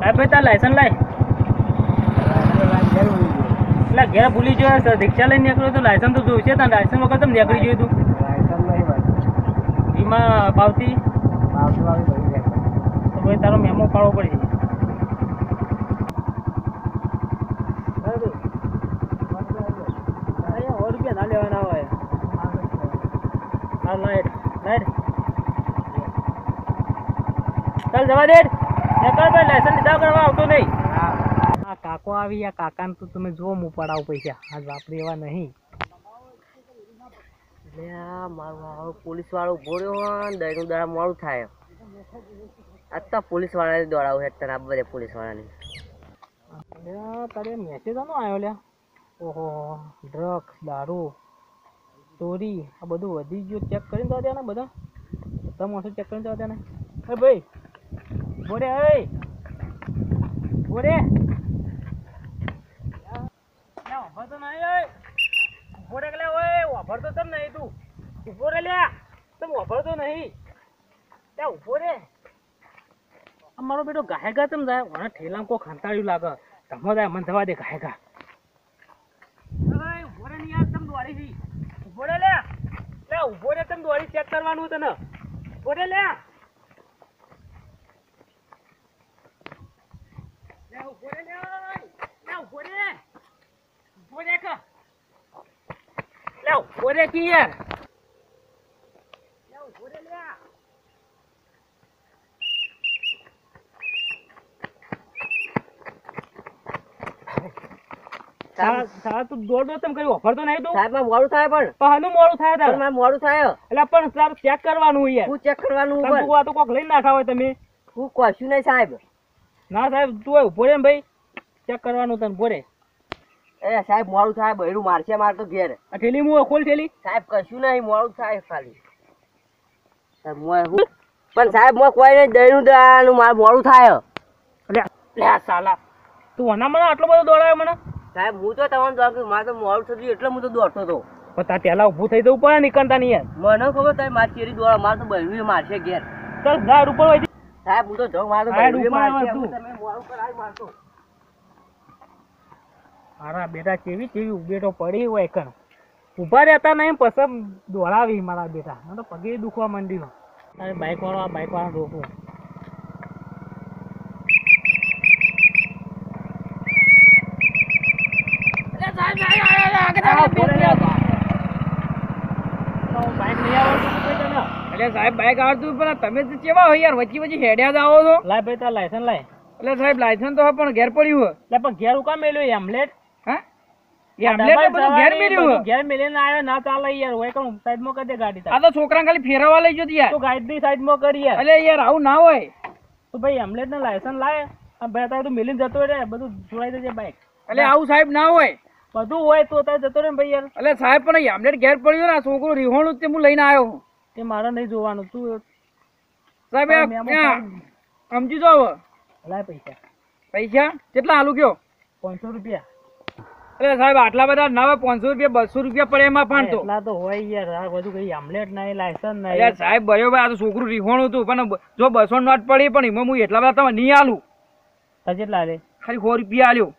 લાય ભાઈ, તાર લાયસન્સ લાય. એટલે ઘેર ભૂલી સર. રિક્ષા લઈને નીકળ્યો તો લાયસન્સ તો જોયું છે તાર લાયસન્સ વગર તમે નીકળી જોયું તું? એમાં પાવતી? તો ભાઈ, તારો મેમો પાડવો સો રૂપિયા ના લેવાના હોય લાઈટ. લાઈટ. ચાલ, જવા દે. નીકળ ભાઈ લાયસન્સ લીધા કરવા આવતો નહીં આ કાકો આવી આ કાકાને તો તમે જુઓ હું પડાવ પૈસા. આજ વાપરી એવા નહીં. એટલે આ મારું આવો પોલીસ વાળો ઊભો રહ્યો હોય ને દહીંનું દડા મોડું થાય. આજ તો પોલીસ વાળાને દોડાવું હેઠ તને બધે પોલીસ વાળાને અલ્યા તારે મેસેજ આનો આવ્યો લ્યા? ઓહો ડ્રગ્સ દારૂ ચોરી આ બધું વધી ગયું. ચેક કરીને જવા દે ને બધા. બધા માણસો ચેક કરીને જવા દે ને. હે ભાઈ બોરે હે બોરે વાપરતો નહીં ઓય ઊભો રે ઓય વાપરતો તમ નહીં તું. ઊભો રે લ્યા. તમ વાપરતો નહીં. ત્યાં ઊભો રે. આ મારો બેટો ગાય ગા તમ જાય, મને ઠેલામાં કોઈ ખંતાળ્યું લાગે. તમે જાય, મન થવા દે ગાય ઊભો રે યાર ઊભો ઊભો ઊભો ઊભો ઊભો રે. ઊભો Léo, bonequinha! Léo, સારા તું દોડ દોડ તમ કર્યું. તો નહીં તું? સાહેબ મોડું થાય પણ. પણ મોડું થાય તારે. મારે મોડું થાય. એટલે પણ તાર ચેક કરવાનું યાર. હું ચેક કરવાનું ઉપર. તું આ તો કોક લઈને નાખા હોય તમે. હું કશું નહીં સાહેબ. ના સાહેબ તું ઊભો રે ભાઈ. ચેક કરવાનું તને ઊભો રે એ સાહેબ મોડું થાય બૈરું મારશે માર તો ઘેર. થેલી હું ખોલ થેલી સાહેબ કશું નહીં મોડું થાય ખાલી. સાહેબ મોય હું પણ સાહેબ મોય કોઈ નહીં દઈનું દડાનું મારે મોડું થાય. લે સાલા તું આના મને આટલો બધો દોડાયો મને? સાહેબ હું તો તમને દોડ મારે તો મોડું થતું એટલે હું તો દોડતો હતો. પણ તાર પહેલા ઊભું થઈ જવું પડે નીકળતા નહીં યાર. મને ખબર તમે મારી ચેરી દોડા મારે તો બૈરું મારશે ઘેર. ચાલ ગાડ ઉપર હોય. સાહેબ હું તો જાઉં મારે તો સાહેબ, મારશે તમે મોડું કરાવી મારશો. મારા બેટા કેવી કેવી ઉભેટો પડી હોય કર ઊભા રહેતા નહીં પછી દોડાવી મારા બેટા. હું તો પગે દુખવા માંડ્યું. અરે બાઇક વાળો આ બાઇક વાળો રોકવું. એટલે સાહેબ બાઈક આવડતું પણ તમે તો કેવા હોય યાર? વચ્ચે વચ્ચે હેડ્યા જ આવો છો. લાય ભાઈ તાર લાયસન્સ લાય. એટલે સાહેબ લાયસન્સ તો પણ ઘેર પડ્યું હોય. લે પણ ઘેર ઉકા મેલ્યો એમલેટ હા? હોય. તો છોકરા ખાલી ફેરવવા લઈ જતી યાર. તો ગાડી સાઈડમાં કરી યાર. યાર આવું ના હોય. તો ભાઈ એમલેટ ને લાયસન્સ લાય ભાઈ તારે તું મેલીને જતો રે બધું જોડાઈ દેજે બાઈક એટલે આવું સાહેબ ના હોય. બધું હોય તો તારે જતો રે ભાઈ યાર. એટલે સાહેબ પણ એ આમલેટ ઘેર પડ્યું ને છોકરો તે હું લઈને આવ્યો છું. તે મારે નહીં જોવાનું તું સાહેબ હા, સમજી જો લાય પૈસા. પૈસા? કેટલા આલુ કયો પાંચસો રૂપિયા. એટલે સાહેબ આટલા બધા ના પાંચસો રૂપિયા બસો રૂપિયા પડે એમાં પણ તો. એટલા તો હોય યાર આ બધું કઈ આમલેટ નહીં લાયસન્સ નહીં. નહીં સાહેબ બરોબર આ તો છોકરું રીહોણું હતું પણ જો બસો નોટ પડી પણ એમાં હું એટલા બધા તમે નહીં આલું. તો કેટલા લે ખાલી સો રૂપિયા આલ્યો.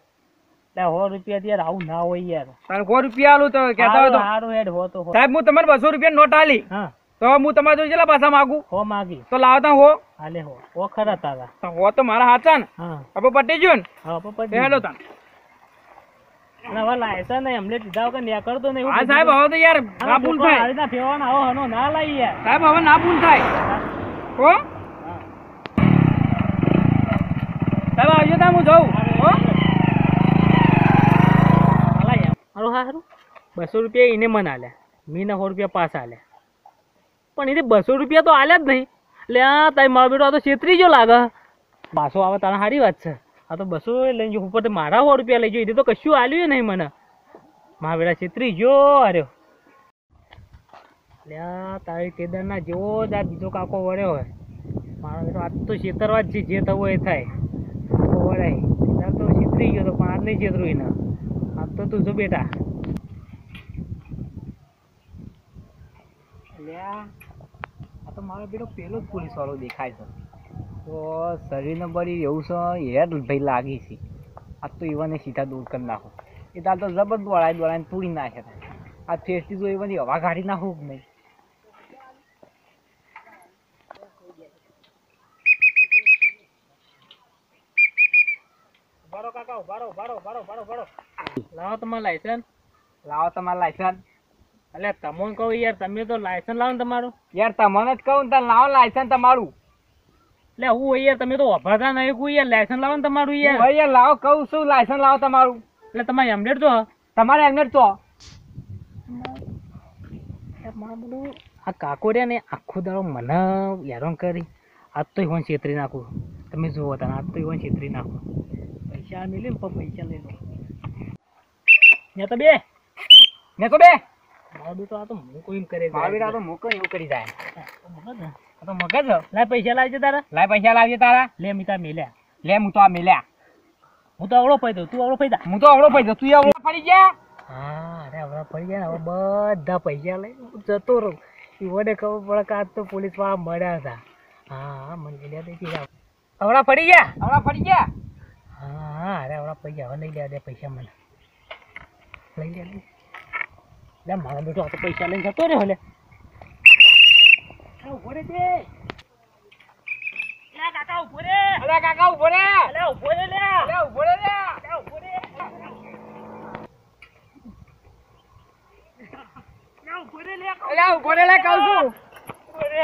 એટલે સો રૂપિયા યાર આવું ના હોય યાર. તારે સો રૂપિયા આલું તો કહેતા હોય તો. સારું હેડ હો તો સાહેબ હું તમારે બસો રૂપિયા નોટ આલી. હા. તો હું તમારે જોઈ કેટલા પાછા માગું? હો માગી. તો લાવતા હો. હાલે હો. હો ખરા તારા. તો હો તો મારા હાચા ને. હા. પટી ગયો ને હા પપ્પા હેલો તાન અને હવે લાયસન્સ નહીં અમને લીધા વગર કરતો નહીં હા સાહેબ હવે તો યાર ના ભૂલ થાય. રીતના ફેરવાના આવો હનો ના લઈ યાર. સાહેબ હવે ના ભૂલ થાય. હો? સાહેબ આવજો તા હું જાઉં. હો? હારું હારું બસો રૂપિયા એને મને આલ્યા મીને સો રૂપિયા પાસ આલ્યા પણ એને બસો રૂપિયા તો આલ્યા જ નહીં. એટલે આ તારી મારો બેટો આ તો છેતરી જો લાગે. પાછો આવે તારા સારી વાત છે. આ તો બસો લઈને જો ઉપર મારા સો રૂપિયા લઈ જાય તો કશું આલ્યું નહીં મને. મારા બેટા છેતરી ગયો અરે. આ તારી કેદારના જેવો જ આ બીજો કાકો વળ્યો હોય. મારો બેટો આ તો છેતરવા જ છે, જે થવું એ થાય. વળાય. કેદાર તો છેતરી ગયો તો પણ નહીં છેતરું એને. આ તો તું જો બેટા. અલ્યા આ. તો મારો બેટો પેલો જ પોલીસ વાળો દેખાય છે. તો શરીરને બળી એવું છે હેર ભાઈ લાગી છે. આ તો એવાને સીધા દૂર કરી નાખો. એ તાર તો જબર દોડાય દોડાય તોડી નાખે. આ ફેસથી તો એવાની હવા કાઢી નાખું કે નહીં? કાકા ઉભારો લાવો તમારું લાયસન્સ લાવો તમારું લાયસન્સ એટલે તમને કહું યાર તમે તો લાયસન્સ લાવો ને તમારું. યાર તમને જ કહું ને તાર લાવો લાયસન્સ તમારું. એટલે હું યાર તમે તો વભાતા નહીં કોઈ યાર લાયસન્સ લાવો ને તમારું યાર હું યાર લાવો કહું છું લાયસન્સ લાવો તમારું? એટલે તમારે હેલ્મેટ તો તમારે હેલ્મેટ તો આ કાકોડિયા ને આખો દાડો મને હેરાન કરી. આજ તો હું છેતરી નાખું. તમે જુઓ તને આજ તો હું છેતરી નાખું. પૈસા મિલે ને પૈસા લઈ લો ને તો બે. ને તો બે. મારું બેટો આ તો હું કોઈ એમ કરે. મારું બેટા તો મૂકો એવું કરી જાય. તો મગજ લાય પૈસા લાવજે તારા. લાય પૈસા લાવજે તારા. લે મિતા મેલ્યા. લે હું તો આ મેલ્યા. હું તો અવળો પૈદો તું અવળો પૈદા. હું તો અવળો પૈસા તું અવળો પડી ગયા. હા અરે અવળો પડી ગયા હવે બધા પૈસા લઈ જતો રહું. ઈવોને ખબર પડે કે આજ તો પોલીસવાળા મળ્યા હતા. હા મને તે કીધા હમણાં પડી ગયા? અવળા પડી ગયા? હા અરે અવળા પડી ગયા. હવે લઈ લે દે પૈસા મને. લઈ લે. લે મારો બેટો આ તો પૈસા લઈને જતો રહ્યો લે. ઊભો રે તે લે કાકા ઊભો રે. અલે કાકા ઊભો રે. લે ઊભો રે લે. અલે ઊભો રે લે. લે ઊભો રે. લે ઊભો રે લે. અલે ઊભો રે લે કહું છું. અરે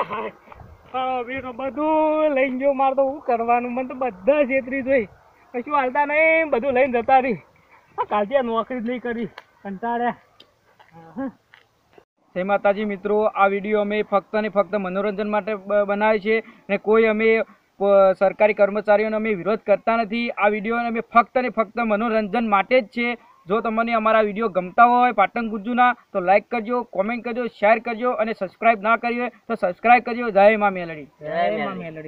હા બેટો બધું લઈને જો મારે તો શું કરવાનું? મને તો બધા છેતરી જોઈ. કશું હાલતા નહીં. બધું લઈને જતા રહી. કાલથી નોકરી જ નહીં કરી. કંટાળ્યા. જય માતાજી મિત્રો, આ વીડિયો અમે ફક્ત ને ફક્ત મનોરંજન માટે બનાવીએ છીએ અને કોઈ અમે સરકારી કર્મચારીઓનો અમે વિરોધ કરતા નથી. આ વીડિયો અમે ફક્ત ને ફક્ત મનોરંજન માટે જ છે જો તમને અમારા વીડિયો ગમતા હોય પાટણ ગુજ્જુના, તો લાઈક કરજો કોમેન્ટ કરજો શેર કરજો અને સબસ્ક્રાઇબ ના કરી તો સબસ્ક્રાઇબ કરજો. જય મા મેલડી. જય મા. મેલડી.